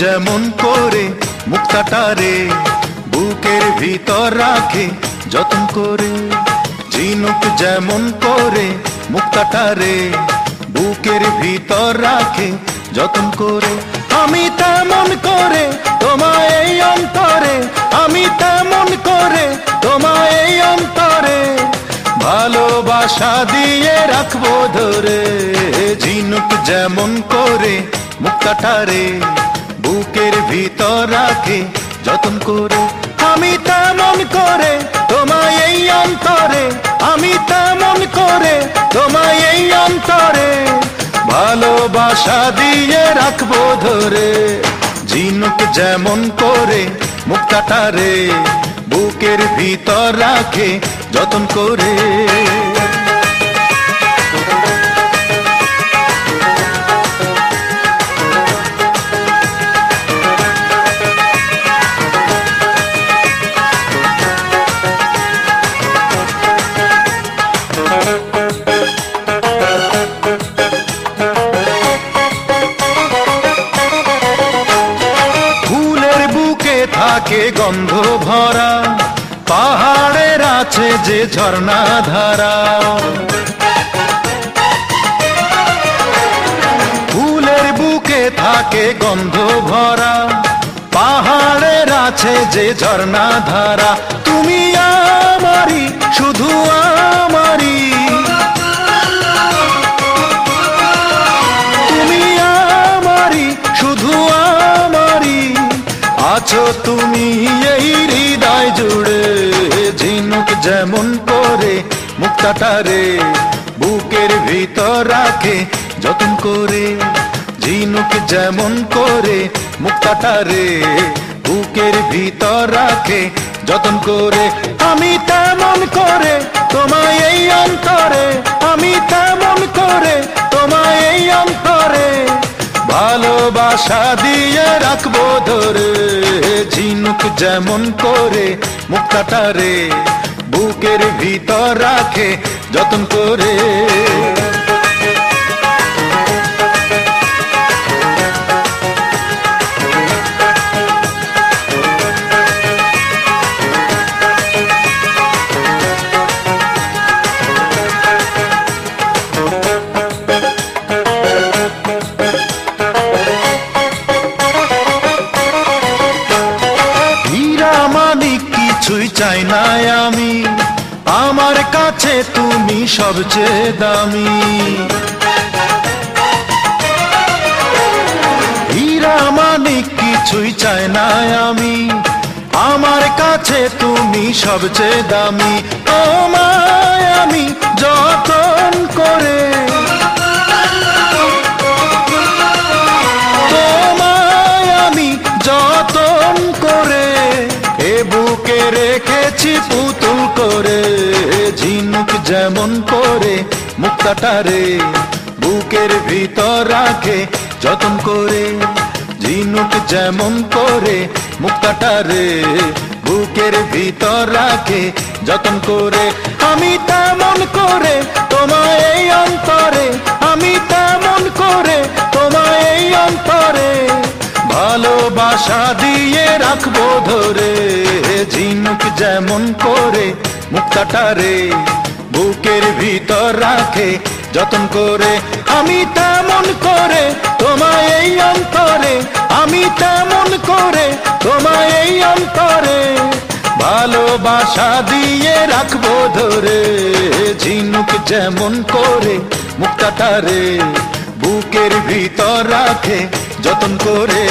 যেমন করে মুক্তাটারে বুকের ভিতর রাখে যতন করে। ঝিনুক যেমন করে মুক্তাটারে বুকের ভিতর রাখে যতন করে। আমি তেমন করে তোমায় এই অন্তরে, আমি তেমন করে তোমায় এই অন্তরে। ভালোবাসা দিয়ে রাখব ধরে, ঝিনুক যেমন করে মুক্তাটারে ভিতর রাখে, যতন করে। আমি তেমন করে তোমায় এই অন্তরে। আমি তেমন করে তোমায় এই অন্তরে। ভালোবাসা দিয়ে রাখব ধরে ঝিনুক যেমন করে মুক্তাটারে, বুকের ভিতর রাখে যতন করে। থাকে গন্ধ ভরা, পাহাড়ের আছে যে ঝর্ণা ধারা। ফুলের বুকে থাকে গন্ধ ভরা, পাহাড়ের আছে যে ঝর্ণা ধারা। তুমি আমারি আছো তুমি এই হৃদয় জুড়ে ঝিনুক যেমন করে মুক্তাটারে বুকের ভিতর রাখে, যতন করে ঝিনুক যেমন করে মুক্তাটারে বুকের ভিতর রাখে, যতন করে। আমি তেমন করে তোমায় এই অন্তরে, আমি তেমন করে তোমায় এই অন্তরে। ভালোবাসা দিয়ে রাখব ধরে ঝিনুক যেমন করে মুক্তাটারে বুকের ভিতর রাখে যতন করে। চাই না আমি। আমার কাছে তুমি সবচেয়ে দামি। হীরা মানিক কিছুই চাই না আমি। আমার কাছে তুমি সবচেয়ে দামি। তোমায় আমি যতন করে রেখেছি পুতুল করে ঝিনুক যেমন করে মুক্তাটারে বুকের ভিতর রাখে, যতন করে ঝিনুক যেমন করে মুক্তাটারে বুকের ভিতর রাখে, যতন করে, আমি তেমন করে তোমায় এই অন্তরে, আমি তেমন করে তোমায় এই অন্তরে। ভালোবাসা দিয়ে রাখব ধরে ঝিনুক যেমন করে মুক্তাটারে বুকের ভিতর রাখে, যতন করে। আমি তেমন করে তোমায় এই অন্তরে, আমি তেমন করে তোমায় এই অন্তরে। ভালোবাসা দিয়ে রাখব ধরে, ঝিনুক যেমন করে মুক্তাটারে বুকের ভিতর রাখে, যতন করে।